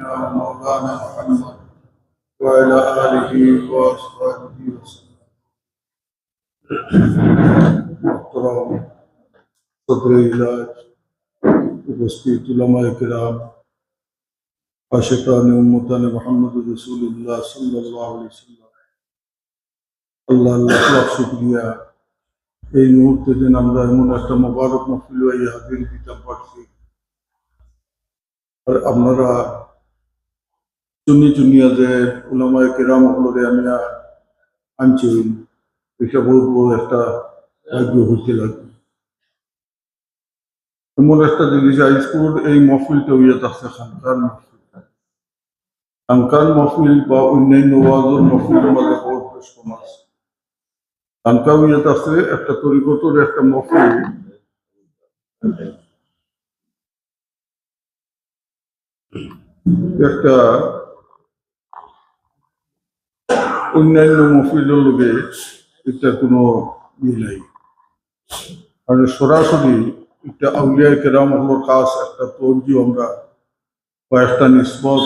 مولانا محمد وعلى آله وأصحابه وسلم محترم صدر ইলাজ উপস্থিত উলামায়ে কেরাম আশিকান উম্মতান মুহাম্মদ রাসূলুল্লাহ সাল্লাল্লাহু আলাইহি সাল্লাম আল্লাহ আল্লাহ লাখ শুকরিয়া এই মুহূর্তে যেন আমরা এমন একটা মোবারক মহফিল হয়ে হাজির দিতে পারছি আর আপনারা চুনি চুনিয়া যে উলামায়ে কেরাম হলরে আমি আনছি। এটা বহুত বড় একটা ভাগ্য হইতে লাগবে। এমন একটা জিনিস স্কুল এই মহফিলটা হইয়া থাকছে খানকার মহফিল। খানকার মহফিল বা অন্যান্য ওয়াজের মহফিলের মাঝে বহুত বেশ কম আছে। খানকা হইয়া থাকছে একটা তরিকতর একটা মহফিল। একটা অন্যান্য মহফিলের লোকে এটা কোনো ই নাই। মানে সরাসরি একটা আউলিয়া কেরাম হলোর কাজ একটা তর্জি আমরা বা একটা নিষ্পদ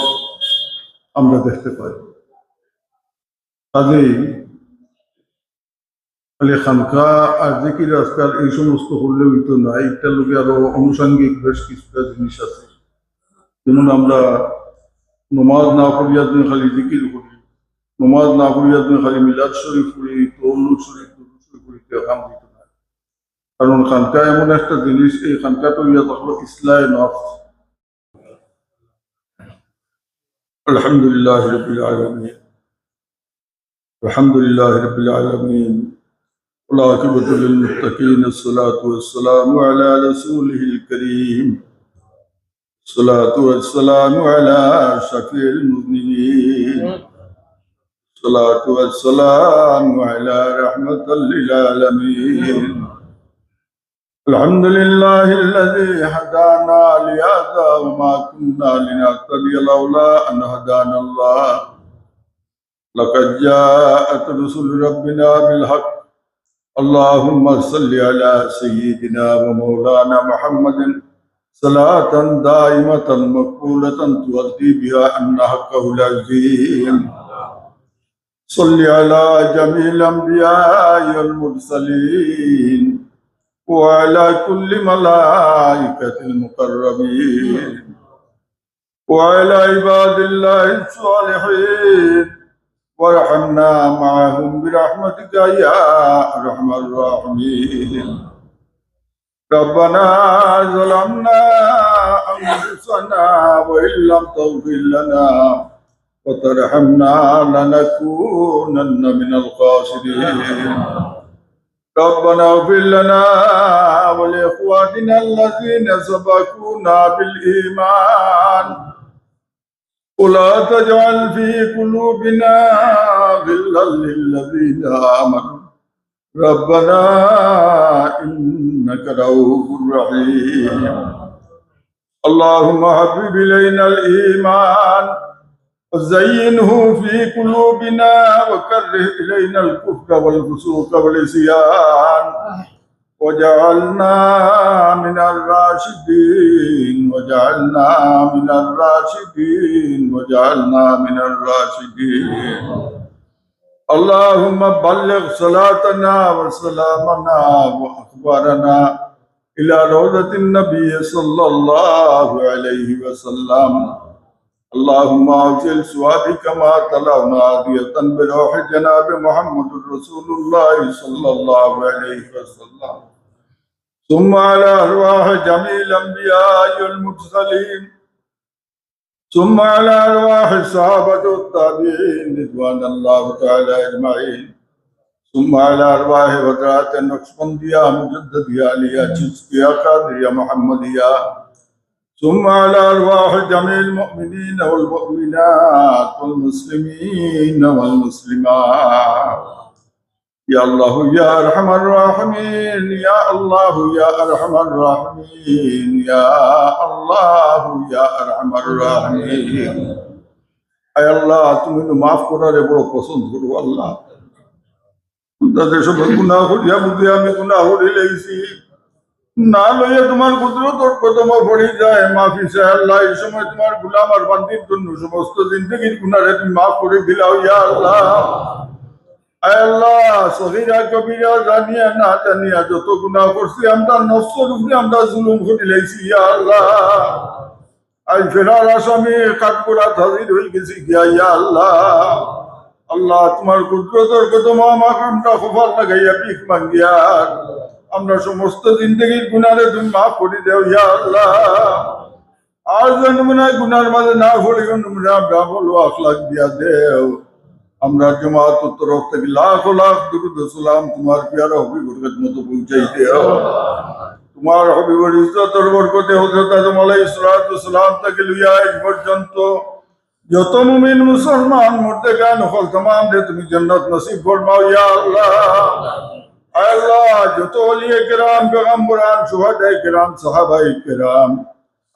আমরা দেখতে পাই। কাজেই খালি খানকা আর যে কি আজকাল এই সমস্ত করলেও তো নাই। এটার লোকে আরও আনুষঙ্গিক বেশ কিছুটা জিনিস আছে। যেমন আমরা নমাজ না করিয়া তুমি খালি জিকির করি। নমাজ না করিয়া তুমি খালি মিলাদ শরীফ করি তৌলুদ শরীফ তৌলুদ শরীফ করি কেউ কাম দিত না কারণ খানকা এমন একটা জিনিস এই খানকাটা ইয়া থাকলো ইসলায় নফ আলহামদুলিল্লাহ রবিল আলমিন الحمد لله رب العالمين والعاقبة للمتقين الصلاة والسلام على رسوله الكريم الصلاة والسلام على شفيع المذنبين الصلاة والسلام على رحمة للعالمين. الحمد لله الذي هدانا لهذا وما كنا لنهتدي لولا أن هدانا الله. لقد جاءت رسل ربنا بالحق. اللهم صل على سيدنا ومولانا محمد. صلاة دائمة مقبولة تؤدي بها أن حقه العظيم. صل على جميع الأنبياء والمرسلين وعلى كل ملائكة المقربين وعلى عباد الله الصالحين. وارحمنا معهم برحمتك يا أرحم الراحمين. ربنا ظلمنا أنفسنا وإن لم تغفر لنا وترحمنا لنكونن من الخاسرين. ربنا اغفر لنا ولإخواننا الذين سبقونا بالإيمان. ولا تجعل في قلوبنا غلا للذين آمنوا. ربنا إنك رؤوف رحيم. اللهم حبب إلينا الإيمان. وزينه في قلوبنا وكره إلينا الكفر والفسوق والعصيان. وجعلنا من الراشدين وجعلنا من الراشدين وجعلنا من الراشدين. اللهم بلغ صلاتنا وسلامنا وأخبارنا إلى روضة النبي صلى الله عليه وسلم. اللهم اعجل سوادك ما طلبنا هدية بروح جناب محمد رسول الله صلى الله عليه وسلم. ثم على أرواح جميع الأنبياء والمرسلين. ثم على أرواح الصحابة التابعين رضوان الله تعالى أجمعين. ثم على أرواح بدرات النقشبندية مجددية عليا تشكيا قادرية محمدية ثم على أرواح جميع المؤمنين والمؤمنات والمسلمين والمسلمات يا الله يا أرحم الراحمين يا الله يا أرحم الراحمين يا الله يا أرحم الراحمين আয় আল্লাহ তুমি তো মাফ করারে বড় পছন্দ করো আল্লাহ তাদের সব গুণা করিয়া বুঝে আমি গুণা করি লেগেছি না লইয়া তোমার কুদরতর কদম পড়ে যায়, মাফি আল্লাহ এই সময় তোমার গুলাম আর বান্দির জন্য সমস্ত জিন্দগির গুনারে তুমি মাফ করে দিলাও, ইয়া আল্লাহ। আল্লাহ সহিরা কবিরা জানিয়া না জানিয়া যত গুনাহ করছি, আমরা নফসর উপরে আমরা জুলুম লাইছি, ইয়া আল্লাহ। আজ ফেরার আসামি, কাঠগোড়া হাজির হয়ে গেছি গিয়া, ইয়া আল্লাহ। আল্লাহ, তোমার কুদরতর কদম আমাকে আমরা খোফার লাগাইয়া পিক মাঙ্গিয়া আমরা সমস্ত জিন্দগির গুনারে তুমি মাফ করে দেও, ইয়া আল্লাহ। আর যেন গুনায় গুনার মাঝে না ভরি দিয়া দেও। আমরা জমাত তরফ থেকে লাখ লাখ দুরুদ সালাম তোমার পিয়ারা হবিবুর মতো পৌঁছাই দেও। তোমার হবিবুর ইজ্জতর বরকতে হযরত আদম আলাইহিস সালাম থেকে লইয়া আজ পর্যন্ত যত মুমিন মুসলমান মুর্দেগান হল তমাম দে তুমি জন্নত নসিব ফরমাও, ইয়া আল্লাহ। আল্লাহ যত ওলিয়ে কেরাম পেগম্বরান সুহাদায়ে কেরাম সাহাবায়ে কেরাম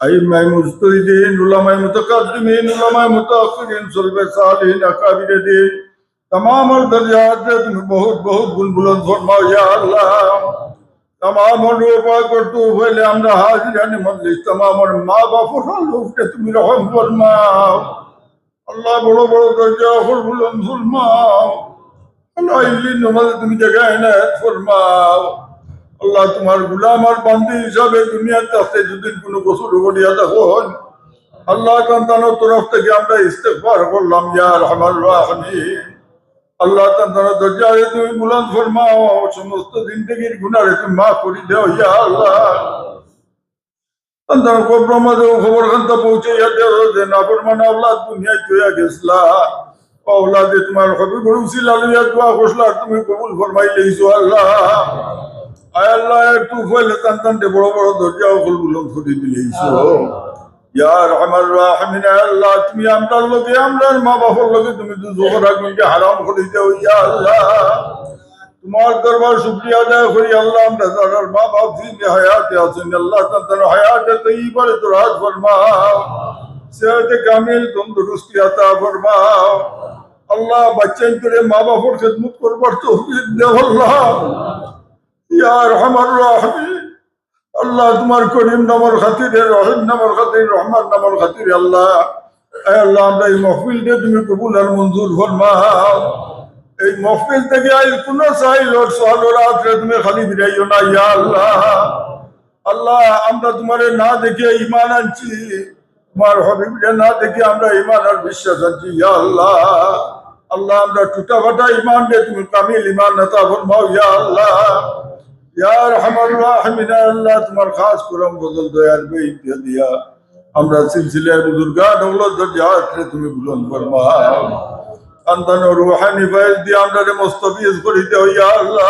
আইমাই মুজতহিদিন উলামায়ে মুতাকাদ্দিমিন উলামায়ে মুতাআখিরিন সুলবে সালিহিন আকাবিরে দিন तमाम और दर्जात में तुम्हें बहुत बहुत गुण बुलंद फरमाओ या अल्लाह तमाम और रूपा कर तू पहले हमरा हाजिर ने मजलिस तमाम और माँ बाप और लोग के तुम रहम फरमाओ अल्लाह बड़ो बड़ो दर्जा और बुलंद फरमाओ আল্লাহ ইল্লির নমাজে তুমি জায়গায় আল্লাহ তোমার গুলাম আর বান্দি হিসাবে দুনিয়াতে যদি কোনো গোসল গড়িয়া দেখুন আল্লাহ কান্তানোর তরফ থেকে আমরা ইস্তেফার করলাম ইয়ার আমার আল্লাহ তান্তানোর দরজারে তুমি বুলান ফরমাও, সমস্ত দিন থেকে গুনারে তুমি মা করি দেও, ইয়া আল্লাহ। তান্তানোর কব্রমা দেও খবর খান্তা পৌঁছে ইয়া দেও যে না ফরমান আল্লাহ দুনিয়ায় চয়া গেছলা আওলাদে তোমার হবি গরুসিল আলিয়া দোয়া খসলা তুমি কবুল ফরমাই লইছো আল্লাহ আয় আল্লাহ একটু ফলে তান্তানতে বড় বড় দরজা ওগুল বুলন্দ করে দিলেইছো ইয়া রহমান রাহিমিন আল্লাহ তুমি আমরার লোকে আমরার মা বাবার লোকে তুমি তো জোহর আগুনকে হারাম করে দাও ইয়া আল্লাহ তোমার দরবার শুক্রিয়া আদায় করি আল্লাহ আমরা তার মা বাপ দিন হায়াতে আছেন আল্লাহ তার হায়াতে তৈবারে তো রাজ ফরমাও সেহতে কামিল তন্দুরুস্তি আতা ফরমাও আল্লাহ বাচ্চান করে মা বাবার খেদমত করবার তো দেও আল্লাহ। ইয়া রহমান রাহিম। আল্লাহ তোমার করিম নামর খাতিরে, রহিম নামর খাতির, রহমান নামর খাতিরে আল্লাহ। আল্লাহ, আমরা এই মহফিলটা তুমি কবুল আর মঞ্জুর ফরমাও। এই মহফিল থেকে আজ কোন চাইল সোহাল রাত্রে তুমি খালি ফিরাইও না ইয়া আল্লাহ। আল্লাহ, আমরা তোমার না দেখে ইমান আনছি। তোমার হবিবরে না দেখে আমরা ইমান আর বিশ্বাস আনছি। আল্লাহ আল্লাহ, আমরা টুটা ফাটা ইমান রে, তুমি কামিল ইমান নেতা ফরমাও, ইয়া আল্লাহ। ইয়া রহমান রাহিমিন আল্লাহ, তোমার খাস করম বদল দয়ার বেইতে দিয়া আমরা সিলসিলায় বুজুর্গা দৌলত দরজাত তুমি বুলন্দ ফরমাও। আন্দান রুহানি ফাইজ দিয়ে আমরা মুস্তাফিজ করি ইয়া আল্লাহ।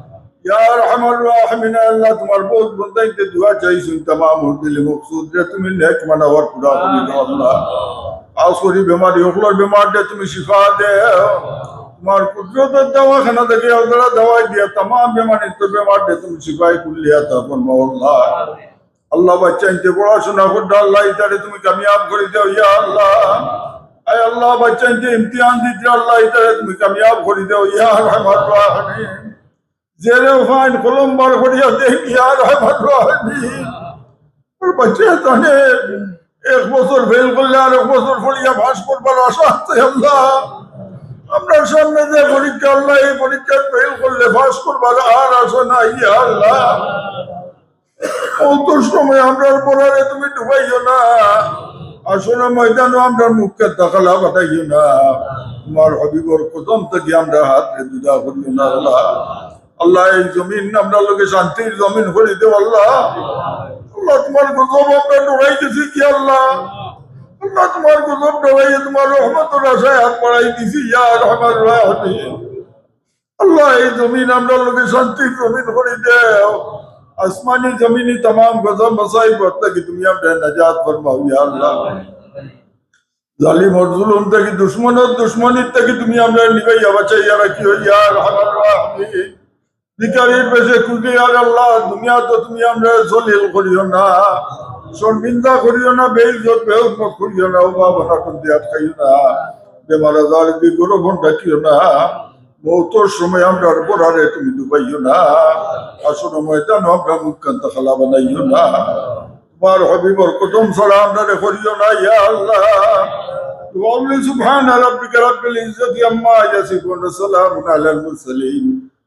আল্লাহ তোমার বহুত বন্ধাইতে দোয়া চাইছুন, তামাম দিলে মকসুদ রে, তুমি নেক মানাওয়ার পুরা করি আল্লাহ। আসরি বেমারি দে তুমি শিফা দে তোমার কুদরতের দওয়াখানা থেকে দিয়া তামাম বেমারি তো দে তুমি শিফাই কুল্লিয়া তারপর মহল্লা আল্লাহ বাচ্চাইতে পড়াশোনা করতে আল্লাহ ইতারে তুমি কামিয়াব করে দাও, ইয়া আল্লাহ। আয় আল্লাহ বাচ্চাইতে ইমতিহান দিতে, আল্লাহ ইতারে তুমি কামিয়াব করে দাও, ইয়া রহমান। রাহিম দেখ ইয়া রহমান রাহিম ওর বাচ্চা জানে, এক বছর ফেল করলে আর এক বছর পড়িয়া ভাস করবার আশা আপনার সামনে যে পরীক্ষা, আল্লাহ এই পরীক্ষা ফেল করলে ভাস করবার আর আশা নাই আল্লাহ। অত সময় আমরা পড়ারে তুমি ডুবাইও না। আসলে ময়দানও আমরা মুখকে দেখালা বাটাইও না। তোমার হবিবর কদম থেকে আমরা হাত দুদা করিও না, আল্লাহ। আল্লাহ এই জমিন আমরা লোকে শান্তির জমিন করে দেব আল্লাহ আল্লাহ তোমার গজব আমরা ডরাই দিছি কি আল্লাহ আল্লাহ তোমার গজব ডরাইয়ে তোমার রহমতের আশায় হাত বাড়াই দিছি ইয়া রহমান রাহিম আল্লাহ এই জমিন আমরা লোকে শান্তির জমিন করে দেও आसमानी जमीनी तमाम गजब मसाइब तक তুমি আমরা নাজাত ফরমাও ইয়া আল্লাহ জালিম और जुल्म तक दुश्मन और दुश्मनी तक তুমি আমরা নিবাইয়া বাঁচাইয়া রাখিও ইয়া রহমান রাহিম ভিকারির পেশে খুঁজে আর আল্লাহ দুনিয়া তো তুমি আমরা জলিল করিও না শর্মিন্দা করিও না বেইজত বেহমত করিও না ও বাবা হাটন দিয়ে আটকাইও না বেমার আজার দিয়ে গরবন ডাকিও না মৌতর সময় আমরা পড়ারে তুমি ডুবাইও না আসন ময়দান আমরা মুখকান্ত খালা বানাইও না তোমার হবিবর কদম ছড়া আমরা রে করিও না ইয়া আল্লাহ وقول سبحان ربك رب العزة عما يصفون وسلام على المرسلين